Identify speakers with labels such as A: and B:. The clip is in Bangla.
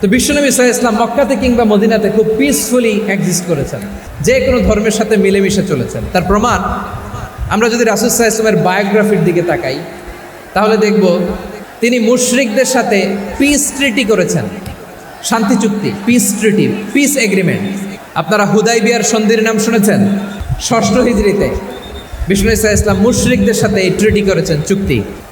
A: তো বিশ্বনবী সাহা ইসলাম মক্কাতে কিংবা মদিনাতে খুব পিসফুলি এক্সিস্ট করেছেন। যে কোনো ধর্মের সাথে মিলেমিশে চলেছেন। তার প্রমাণ, আমরা যদি রাসুল সাহা ইসলামের বায়োগ্রাফির দিকে তাকাই, তাহলে দেখব তিনি মুশরিকদের সাথে পিস ট্রিটি করেছেন। শান্তি চুক্তি পিস ট্রিটি পিস এগ্রিমেন্ট আপনারা হুদাই বিয়ার সন্ধির নাম শুনেছেন? ষষ্ঠ হিজড়িতে বিষ্ণু ইসা ইসলাম মুশরিকদের সাথে এই ট্রিটি করেছেন চুক্তি।